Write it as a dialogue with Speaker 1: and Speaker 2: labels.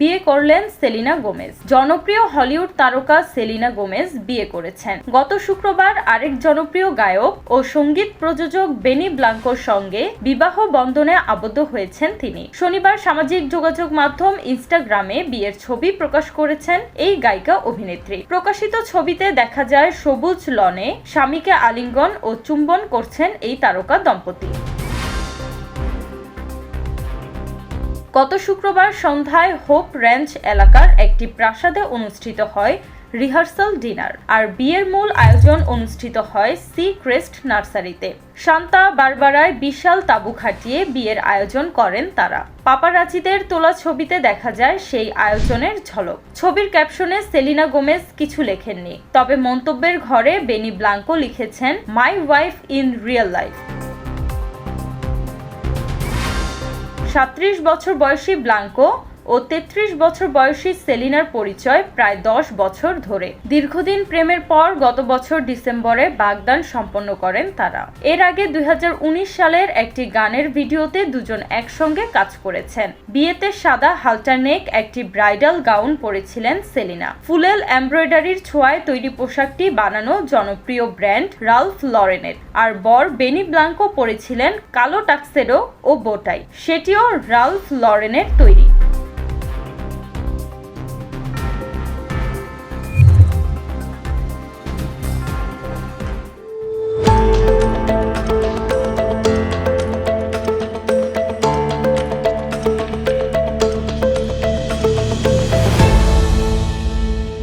Speaker 1: বিয়ে করলেন সেলিনা গোমেজ। জনপ্রিয় হলিউড তারকা সেলিনা গোমেজ বিয়ে করেছেন। গত শুক্রবার আরেক জনপ্রিয় গায়ক ও সংগীত প্রযোজক বেনি ব্লাঙ্কোর সঙ্গে বিবাহ বন্ধনে আবদ্ধ হয়েছেন তিনি। শনিবার সামাজিক যোগাযোগ মাধ্যম ইনস্টাগ্রামে বিয়ের ছবি প্রকাশ করেছেন এই গায়িকা অভিনেত্রী। প্রকাশিত ছবিতে দেখা যায়, সবুজ লনে স্বামীকে আলিঙ্গন ও চুম্বন করছেন এই তারকা দম্পতি। গত শুক্রবার সন্ধ্যায় হোপ র্যাঞ্চ এলাকার একটি প্রাসাদে অনুষ্ঠিত হয় রিহার্সাল ডিনার, আর বিয়ের মূল আয়োজন অনুষ্ঠিত হয় সি ক্রেস্ট নার্সারিতে। শান্তা বারবারায় বিশাল তাঁবু খাটিয়ে বিয়ের আয়োজন করেন তারা। পাপারাচিদের তোলা ছবিতে দেখা যায় সেই আয়োজনের ঝলক। ছবির ক্যাপশনে সেলিনা গোমেজ কিছু লেখেননি, তবে মন্তব্যের ঘরে বেনি ব্লাঙ্কো লিখেছেন, my wife in real life. সাত্রিশ বছর বয়সী ব্লাঙ্কো ও তেত্রিশ বছর বয়সী সেলিনার পরিচয় প্রায় দশ বছর ধরে। দীর্ঘদিন প্রেমের পর গত বছর ডিসেম্বরে বাগদান সম্পন্ন করেন তারা। এর আগে দুই হাজার উনিশ সালের একটি গানের ভিডিওতে দুজন একসঙ্গে কাজ করেছেন। বিয়েতে সাদা হালটারনেক একটি ব্রাইডাল গাউন পরেছিলেন সেলিনা। ফুলেল এমব্রয়ডারির ছোঁয়ায় তৈরি পোশাকটি বানানো জনপ্রিয় ব্র্যান্ড রালফ লরেনের। আর বর বেনি ব্লাঙ্কো পরেছিলেন কালো টাক্সেডো ও বোটাই। সেটিও রালফ লরেনের তৈরি।